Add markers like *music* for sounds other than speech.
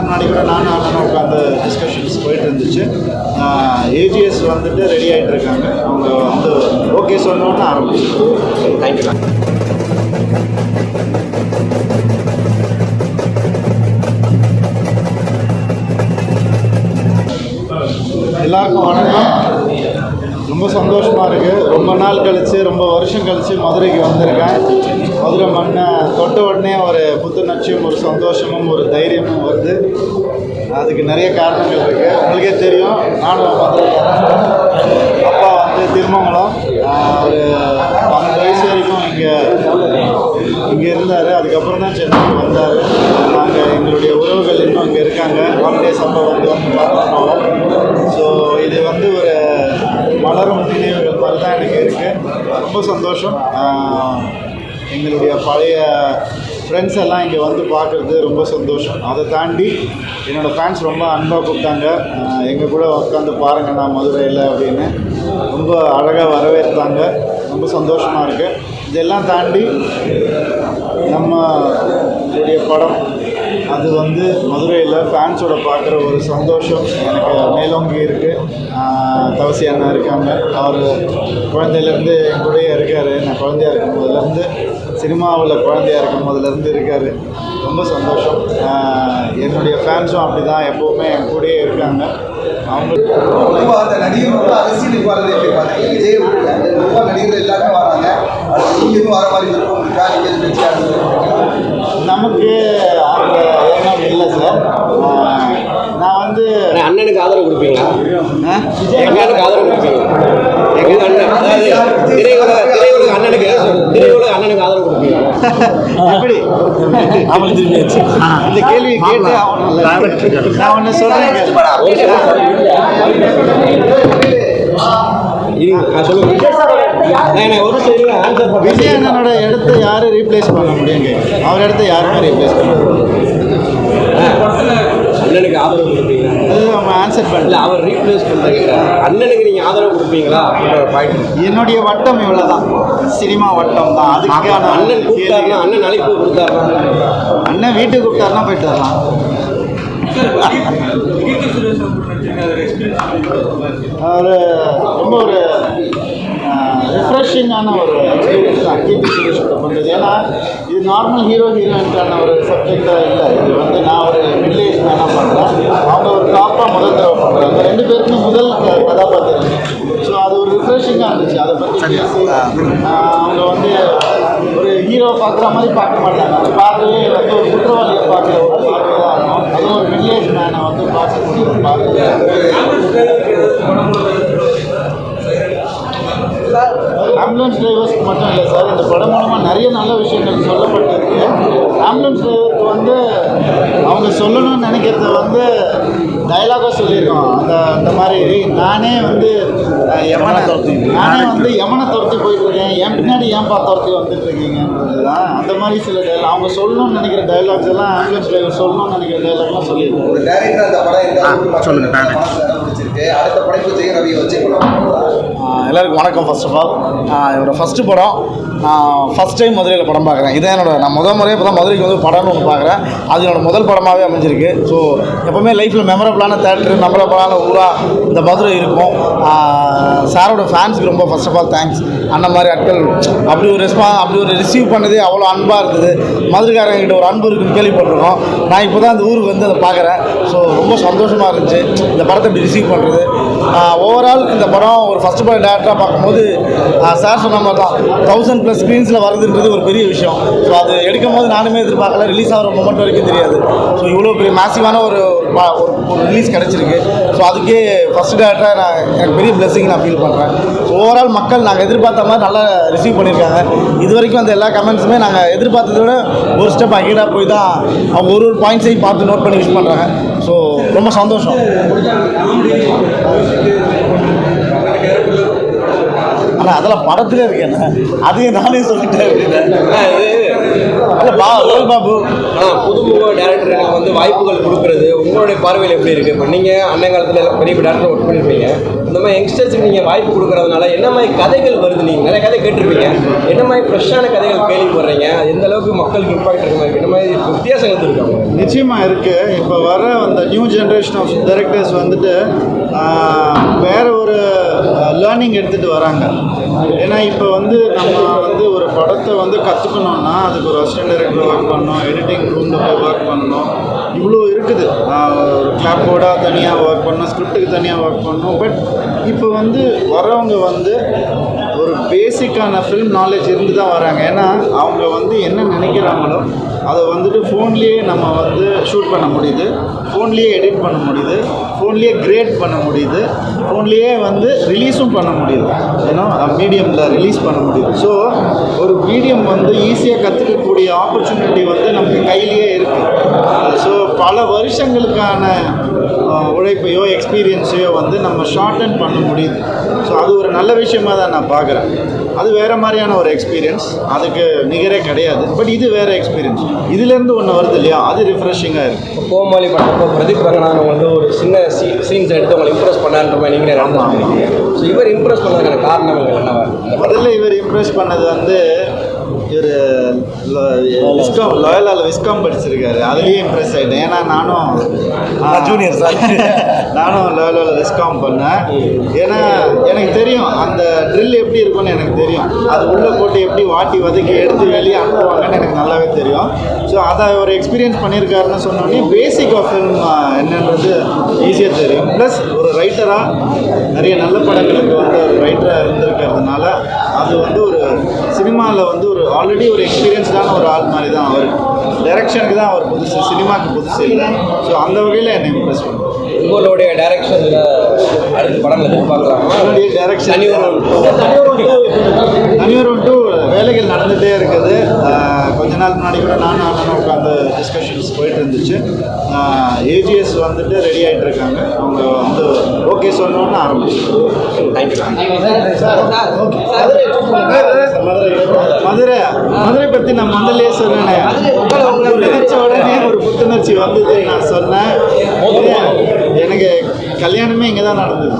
நாள் முன்னாடி கூட நானும் அண்ணனும் உட்காந்து டிஸ்கஷன்ஸ் போயிட்டு இருந்துச்சு. ஏஜிஎஸ் வந்துட்டு ரெடி ஆகிட்டு இருக்காங்க. அவங்க வந்து ஓகே சொன்னோன்னு ஆரம்பிச்சு. தேங்க்யூ எல்லாருக்கும் வணக்கம். ரொம்ப சந்தோஷமாக இருக்குது ரொம்ப நாள் கழித்து ரொம்ப வருஷம் கழித்து மதுரைக்கு வந்திருக்கேன். மதுரை மண்ணை தொட்ட உடனே ஒரு புத்துணர்ச்சியும் ஒரு சந்தோஷமும் ஒரு தைரியமும் வருது. அதுக்கு நிறைய காரணங்கள் இருக்குது உங்களுக்கே தெரியும் நானும் மதுரை அப்பா வந்து திருமங்கலம். ஒரு பன்னெண்டு வயசு வரைக்கும் இங்கே இங்கே இருந்தார். அதுக்கப்புறம் தான் சென்னைக்கு வந்தார். நாங்கள் எங்களுடைய உறவுகள் இன்னும் இங்கே இருக்காங்க. ஹாலிடேஸ் அப்போ வந்து வந்து பார்த்துருக்கோம் ஸோ இது வந்து ஒரு மலரும் நினைவுகள் மாதிரி தான் எனக்கு இருக்குது ரொம்ப சந்தோஷம். எங்களுடைய பழைய ஃப்ரெண்ட்ஸ் எல்லாம் இங்கே வந்து பார்க்குறது ரொம்ப சந்தோஷம். அதை தாண்டி என்னோடய ஃபேன்ஸ் ரொம்ப அன்பாக கூப்பிட்டாங்க. எங்கள் கூட உட்காந்து பாருங்க நான் மதுரையில் அப்படின்னு. ரொம்ப அழகாக வரவேற்பாங்க. ரொம்ப சந்தோஷமாக இருக்குது இதெல்லாம் தாண்டி நம்ம உடைய படம் அது வந்து மதுரையில் ஃபேன்ஸோட பார்க்குற ஒரு சந்தோஷம். எனக்கு மேலோங்கி இருக்குது தவசி அண்ணா இருக்காங்க. அவர் குழந்தையிலேருந்து என் கூடயே இருக்கார். நான் குழந்தையா இருக்கும் போதுலேருந்து சினிமாவில் குழந்தையா இருக்கும் போதுலேருந்து இருக்கார். ரொம்ப சந்தோஷம். என்னுடைய ஃபேன்ஸும் அப்படி தான் எப்போவுமே என் கூடயே இருக்காங்க. அவங்க அந்த நடிகர்களோட அரசியலுக்கு வர்றது எப்படி பார்த்தீங்க விஜய் ரொம்ப நடிகர்கள் எல்லாருமே வராங்க. அது நீங்க எதுவும் வர மாதிரி இருக்கும். இருக்கா நீங்க எதுவும் கட்சி ஆரம்பிச்சிருக்கீங்க நமக்கு அந்த எண்ணம் இல்லை சார் நான் வந்து அண்ணா, அண்ணனுக்கு ஆதரவு கொடுப்பீங்களா? அண்ணனுக்கு ஆதரவு கொடுப்பீங்களா? எங்க அண்ணன் திரையுலக திரையுலக அண்ணனுக்கு திரையுலக அண்ணனுக்கு எப்படி? இந்த கேள்வி கேட்டு நான் ஒன்று சொல்கிறேன் விஜய் அண்ணனோட இடத்த யார் ரீப்ளேஸ் பண்ண முடியுங்க? அவர் இடத்த யாருமே ரீப்ளேஸ் பண்ண முடியாது அண்ணனுக்கு ஆதரவு கொடுப்பீங்களா? நம்ம ஆன்சர் பண்ணல. அவர் ரீப்ளேஸ் பண்றீங்க அண்ணனுக்கு நீங்க ஆதரவு கொடுப்பீங்களா? அப்படின்ற ஒரு பாயிண்ட் என்னுடைய வட்டம் இவ்வளோதான் சினிமா வட்டம் தான். அதுக்கான அண்ணன் கூப்பிட்டாருன்னா அண்ணன் அழைப்பு கொடுத்தாருன்னா? அண்ணன் வீட்டுக்கு கூப்பிட்டாருன்னா போயிட்டு வரலாம். *laughs* ஒரு ரொம்ப ஒரு ரிஃப்ரெஷிங்கான ஒரு எக்ஸ்பீரியன்ஸ் தான். கீர்த்தி சுரேஷோட பண்ணுறது ஏன்னா இது நார்மல் ஹீரோ ஹீரோயின்கான ஒரு சப்ஜெக்டாக இல்லை. இது வந்து நான் ஒரு மிடில் ஏஜ் மேனாக பண்ணுறேன் அவங்க ஒரு டாப்பாக முதல் தடவை பண்ணுறாங்க ரெண்டு பேருக்குமே முதல் கதாபாத்திரம். ஸோ அது ஒரு ரிஃப்ரெஷிங்காக இருந்துச்சு. அதை பற்றி அவங்க வந்து ஒரு ஹீரோ பார்க்குற மாதிரி பார்க்க மாட்டாங்க. பார்க்கவே வந்து ஒரு குற்றவாளியை பார்க்குற ஒரு பார்வை தான் இருக்கும் அது ஒரு மிடில் ஏஜ் மேனை வந்து பார்க்கக்கூடிய ஒரு பார்வை ஆம்புலன்ஸ் டிரைவர்ஸ்க்கு மட்டும் இல்லை சார் இந்த படம் மூலமாக நிறைய நல்ல விஷயங்கள் சொல்லப்பட்டிருக்கு. ஆம்புலன்ஸ் டிரைவருக்கு வந்து அவங்க சொல்லணும்னு நினைக்கிறத வந்து டயலாகாக சொல்லியிருக்கோம். அந்த அந்த மாதிரி. நானே வந்து யமனை நானே வந்து யமனை துரத்தி போயிட்டு இருக்கேன் என் பின்னாடி ஏன்பா துரத்தி வந்துட்டு இருக்கீங்கன்றது தான் அந்த மாதிரி சில dialogue- அவங்க சொல்லணும்னு நினைக்கிற டைலாக்ஸ் எல்லாம் ஆம்புலன்ஸ் டிரைவர் சொல்லணும்னு நினைக்கிற டைலாக்லாம் சொல்லியிருக்கோம் ஒரு அடுத்த படைப்பு ஜெய வச்சு எல்லாருக்கும் வணக்கம் ஃபர்ஸ்ட் ஆஃப் ஆல் இவரோட ஃபஸ்ட்டு படம் நான் ஃபஸ்ட் டைம் மதுரையில் படம் பார்க்குறேன். இதான் என்னோட நான் முதல் முறையே இப்போ தான் மதுரைக்கு வந்து படம்னு ஒன்று பார்க்குறேன். அது என்னோட முதல் படமாகவே அமைஞ்சிருக்கு. ஸோ எப்போவுமே லைஃப்பில் மெமரபிளான தேட்டர் மெமரபிளான ஊராக இந்த மதுரை இருக்கும். சாரோட ஃபேன்ஸுக்கு ரொம்ப ஃபர்ஸ்ட் ஆஃப் ஆல் தேங்க்ஸ் அந்த மாதிரி ஆட்கள் அப்படி ஒரு ரெஸ்பா அப்படி ஒரு ரிசீவ் பண்ணதே அவ்வளோ அன்பாக இருந்தது. மதுரைக்காரங்கிட்ட ஒரு அன்பு இருக்குன்னு கேள்விப்பட்டிருக்கோம். நான் இப்போ தான் அந்த ஊருக்கு வந்து அதை பார்க்குறேன். ஸோ ரொம்ப சந்தோஷமாக இருந்துச்சு. இந்த படத்தை இப்படி ரிசீவ் பண்ணுறது ஓவரால் இந்த படம் ஒரு ஃபஸ்ட் படம் டேரக்டராக பார்க்கும்போது சார் சொன்ன மாதிரி தான் தௌசண்ட் ப்ளஸ் ஸ்க்ரீன்ஸில் வருதுன்றது ஒரு பெரிய விஷயம். ஸோ அது எடுக்கும் போது நானுமே எதிர்பார்க்கல. ரிலீஸ் ஆகிற மொமெண்ட் வரைக்கும் தெரியாது. ஸோ இவ்வளோ பெரிய மேசிவான ஒரு ப- ஒரு ஒரு ரிலீஸ் கிடச்சிருக்கு. ஸோ அதுக்கே ஃபஸ்ட் டேரக்டராக நான் எனக்கு பெரிய பிளெஸிங் நான் ஃபீல் பண்ணுறேன் ஸோ ஓவரால் மக்கள் நாங்கள் எதிர்பார்த்த மாதிரி நல்லா ரிசீவ் பண்ணியிருக்காங்க. இது வரைக்கும் அந்த எல்லா கமெண்ட்ஸுமே நாங்கள் எதிர்பார்த்ததோட விட ஒரு ஸ்டெப் அகேடாக போய் தான் அவங்க ஒரு ஒரு பாயிண்ட்ஸையும் பார்த்து நோட் பண்ணி யூஸ் பண்ணுறாங்க ஸோ ரொம்ப சந்தோஷம். ஆனால் அதெல்லாம் படத்துல இருக்கேன் அதையும் நானே சொல்லிட்டேன். அப்படின்னு ரோல் பாபு. ஆனால் புதுமுக டேரக்டர்களுக்கு வந்து வாய்ப்புகள் கொடுக்கறது உங்களுடைய பார்வையில் எப்படி இருக்குது இப்போ நீங்கள் அண்ணன் காலத்தில் எல்லாம் பெரிய டேரக்டர் ஒர்க் பண்ணியிருப்பீங்க இந்த மாதிரி யங்ஸ்டர்ஸுக்கு நீங்கள் வாய்ப்பு கொடுக்கறதுனால என்ன மாதிரி கதைகள் வருது நீங்கள் நிறைய கதை கேட்டிருப்பீங்க. என்ன மாதிரி ஃப்ரெஷ்ஷான கதைகள் கேள்விப்படுறீங்க அது எந்த அளவுக்கு மக்களுக்கு இம்பாக்ட் இருக்க மாதிரி? என்ன மாதிரி வித்தியாசங்கள் இருக்காங்க நிச்சயமா இருக்கு. இப்போ வர அந்த நியூ ஜென்ரேஷன் ஆஃப் டைரக்டர்ஸ் வந்துட்டு வேற ஒரு லேர்னிங் எடுத்துட்டு வராங்க. ஏன்னா இப்போ வந்து நம்ம வந்து ஒரு படத்தை வந்து கற்றுக்கணும்னா அதுக்கு ஒரு அசிஸ்டன்ட் டைரக்டர் ஒர்க் பண்ணணும் எடிட்டிங் ரூமில் போய் ஒர்க் பண்ணணும். இவ்வளோ இருக்குது. ஒரு கிளாப்போர்டாக தனியாக ஒர்க் பண்ணணும் ஸ்கிரிப்டுக்கு தனியாக ஒர்க் பண்ணணும். பட் இப்போ வந்து வரவங்க வந்து ஒரு பேசிக்கான ஃபில்ம் நாலேஜ் இருந்து தான் வராங்க. ஏன்னா அவங்க வந்து என்ன நினைக்கிறாங்களோ அதை வந்துட்டு ஃபோன்லேயே நம்ம வந்து ஷூட் பண்ண முடியுது. ஃபோன்லேயே எடிட் பண்ண முடியுது. ஃபோன்லேயே கிரேட் பண்ண முடியுது. ஃபோன்லேயே வந்து ரிலீஸும் பண்ண முடியுது. ஏன்னா மீடியமில் ரிலீஸ் பண்ண முடியுது. ஸோ ஒரு மீடியம் வந்து ஈஸியாக கற்றுக்கக்கூடிய ஆப்பர்ச்சுனிட்டி வந்து நமக்கு கையிலேயே இருக்குது ஸோ பல வருஷங்களுக்கான உழைப்பையோ எக்ஸ்பீரியன்ஸையோ வந்து நம்ம ஷார்டன் பண்ண முடியுது. ஸோ அது ஒரு நல்ல விஷயமாக தான் நான் பார்க்குறேன் அது வேறு மாதிரியான ஒரு எக்ஸ்பீரியன்ஸ் அதுக்கு நிகரே கிடையாது. பட் இது வேறு எக்ஸ்பீரியன்ஸ் இதுலேருந்து ஒன்று வருது இல்லையா? அது ரிஃப்ரெஷிங்காக இருக்குது கோமாளி படத்தப்போ பிரதீப் ரங்கநாதன் வந்து ஒரு சின்ன சீ சீன்ஸ் எடுத்து உங்களை இம்ப்ரெஸ் பண்ணான்ற மாதிரி நீங்களே நடந்துருக்கீங்க ஸோ இவர் இம்ப்ரெஸ் பண்ணதுக்கான காரணங்கள் என்னவா முதல்ல இவர் இம்ப்ரெஸ் பண்ணது வந்து இவர் விஸ்காம் லாயலால் விஸ்காம் படிச்சிருக்காரு. அதுலேயே இம்ப்ரெஸ் ஆகிட்டேன் ஏன்னா நானும் junior sir. நானும் லெவலில் ரெஸ்காம் பண்ணேன். ஏன்னா எனக்கு தெரியும் அந்த ட்ரில் எப்படி இருக்கும்னு எனக்கு தெரியும். அது உள்ளே போட்டு எப்படி வாட்டி வதக்கி எடுத்து வெளியே அனுப்புவாங்கன்னு எனக்கு நல்லாவே தெரியும். ஸோ அதை ஒரு எக்ஸ்பீரியன்ஸ் பண்ணியிருக்காருன்னு சொன்னோடனே பேசிக் ஆஃப் ஃபில்ம் என்னன்றது ஈஸியாக தெரியும். ப்ளஸ் ஒரு ரைட்டராக நிறைய நல்ல படங்களுக்கு வந்து ஒரு ரைட்டராக இருந்திருக்கிறதுனால அது வந்து ஒரு சினிமாவில் வந்து ஒரு ஆல்ரெடி ஒரு எக்ஸ்பீரியன்ஸ்டான ஒரு ஆள் மாதிரி தான் அவர் டைரக்ஷனுக்கு தான் அவர் புதுசு சினிமாவுக்கு புதுசு இல்லை. ஸோ அந்த வகையில் என்னை இம்ப்ரெஸ் பண்ணுவார் உங்களுடைய டைரக்ஷனில் அடுத்த படங்கள் எதிர்பார்க்கலாமா டைரக்ஷன் தனியொரு டூ வேலைகள் நடந்துகிட்டே இருக்குது கொஞ்ச நாள் முன்னாடி கூட நானும் அண்ணனும் உட்காந்து டிஸ்கஷன்ஸ் போயிட்டு இருந்துச்சு ஏஜிஎஸ் வந்துட்டு ரெடி ஆகிட்டு இருக்காங்க அவங்க வந்து ஓகே சொன்னோன்னு ஆரம்பிச்சு மதுரை மதுரை பற்றி நான் முதல்லயே சொன்னேன் நினைச்ச உடனே ஒரு புத்துணர்ச்சி வந்தது நான் சொன்னேன். எனக்கு கல்யாணமே இங்கே தான் நடந்தது.